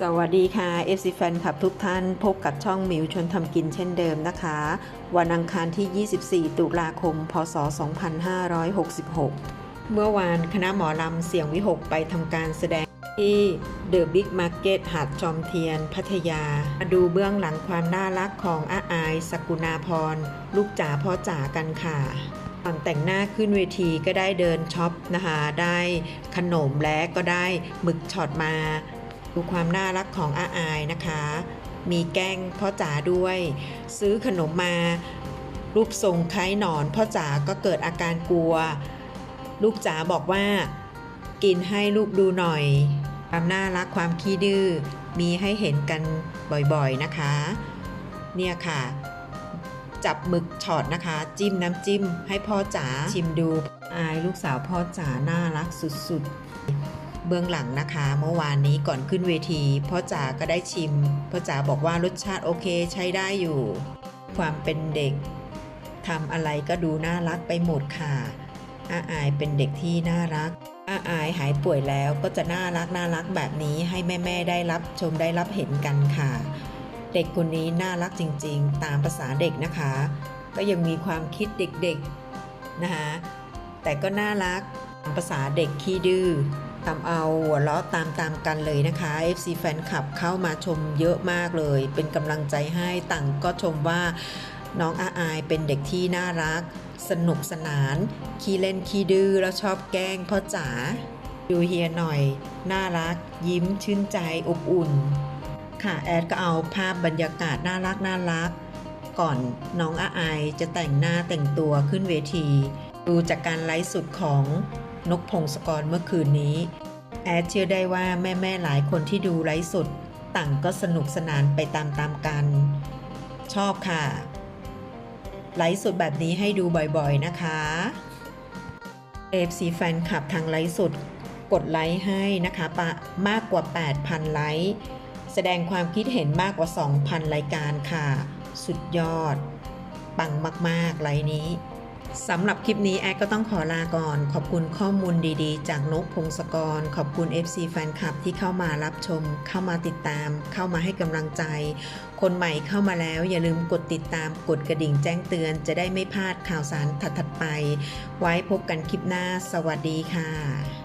สวัสดีค่ะ FC แฟนคลับทุกท่านพบกับช่องมิวชวนทำกินเช่นเดิมนะคะ วันอังคารที่ 24 ตุลาคม พศ 2566 เมื่อวานคณะหมอลำเสียงวิหกไปทำการแสดงที่เดอะบิ๊กมาร์เก็ตหาดจอมเทียน พัทยา มาดูเบื้องหลังความน่ารักของอาอาย สกุณาพร ลูกจ๋าพ่อจ๋ากันค่ะก่อนแต่งหน้าขึ้นเวทีก็ได้เดินช็อปนะคะ ได้ขนมและก็ได้หมึกช็อตมา ดูความน่ารักของอาอายนะคะ มีแกล้งพ่อจ๋าด้วย ซื้อขนมมา รูปทรงคล้ายหนอนพ่อจ๋าก็เกิดอาการกลัว ลูกจ๋าบอกว่า กินให้ลูกดูหน่อย ความน่ารักความขี้ดื้อมีให้เห็นกันบ่อยๆนะคะ เนี่ยค่ะ จับหมึกช็อตนะคะ จิ้มน้ำจิ้มให้พ่อจ๋าชิมดูอายลูกสาวพ่อจ๋าน่ารักสุดๆ บื้องหลังนะคะ เมื่อวานนี้ก่อนขึ้นเวทีพ่อจ๋าก็ได้ชิมพ่อจ๋าบอกว่ารสชาติโอเคใช้ได้อยู่ ความเป็นเด็กทำอะไรก็ดูน่ารักไปหมดค่ะอาอายเป็นเด็กที่น่ารักอาอายหายป่วยแล้วก็จะน่ารักน่ารักแบบนี้ให้แม่ๆได้รับชมได้รับเห็นกันค่ะ เด็กคนนี้น่ารักจริงๆ ตามภาษาเด็กนะคะ ก็ยังมีความคิดเด็กๆนะคะแต่ก็น่ารักตามภาษาเด็กขี้ดื้อ ทำเอาหัวเราะตามๆกันเลยนะคะ FC แฟนคลับเข้ามาชมเยอะมากเลย เป็นกำลังใจให้ต่างก็ชมว่าน้องอาอายเป็นเด็กที่น่ารัก สนุกสนาน ขี้เล่นขี้ดื้อแล้วชอบแกล้งพ่อจ๋าดูเฮียหน่อย น่ารัก ยิ้มชื่นใจอบอุ่น ค่ะแอดก็เอาภาพบรรยากาศน่ารักน่ารัก ก่อนน้องอาอายจะแต่งหน้าแต่งตัวขึ้นเวที ดูจากการไลฟ์สดของ นกพงศกรเมื่อคืนนี้ แอดเชื่อได้ว่าแม่ๆหลายคนที่ดูไลฟ์สดต่างก็สนุกสนานไปตามๆกัน ชอบค่ะ ไลฟ์สดแบบนี้ให้ดูบ่อยๆนะคะ FC แฟนคลับทางไลฟ์สดกดไลค์ให้นะคะปะมากกว่า 8,000 ไลค์แสดงความคิดเห็นมากกว่า 2,000 รายการค่ะ สุดยอด ปังมาก ๆ ไลน์นี้ สำหรับคลิปนี้แอดก็ต้องขอลาก่อน ขอบคุณข้อมูลดีๆ จากนกพงศกร ขอบคุณ FC แฟนคลับที่เข้ามารับชม เข้ามาติดตาม เข้ามาให้กำลังใจ คนใหม่เข้ามาแล้วอย่าลืมกดติดตาม กดกระดิ่งแจ้งเตือน จะได้ไม่พลาดข่าวสารถัดๆไป ไว้พบกันคลิปหน้า สวัสดีค่ะ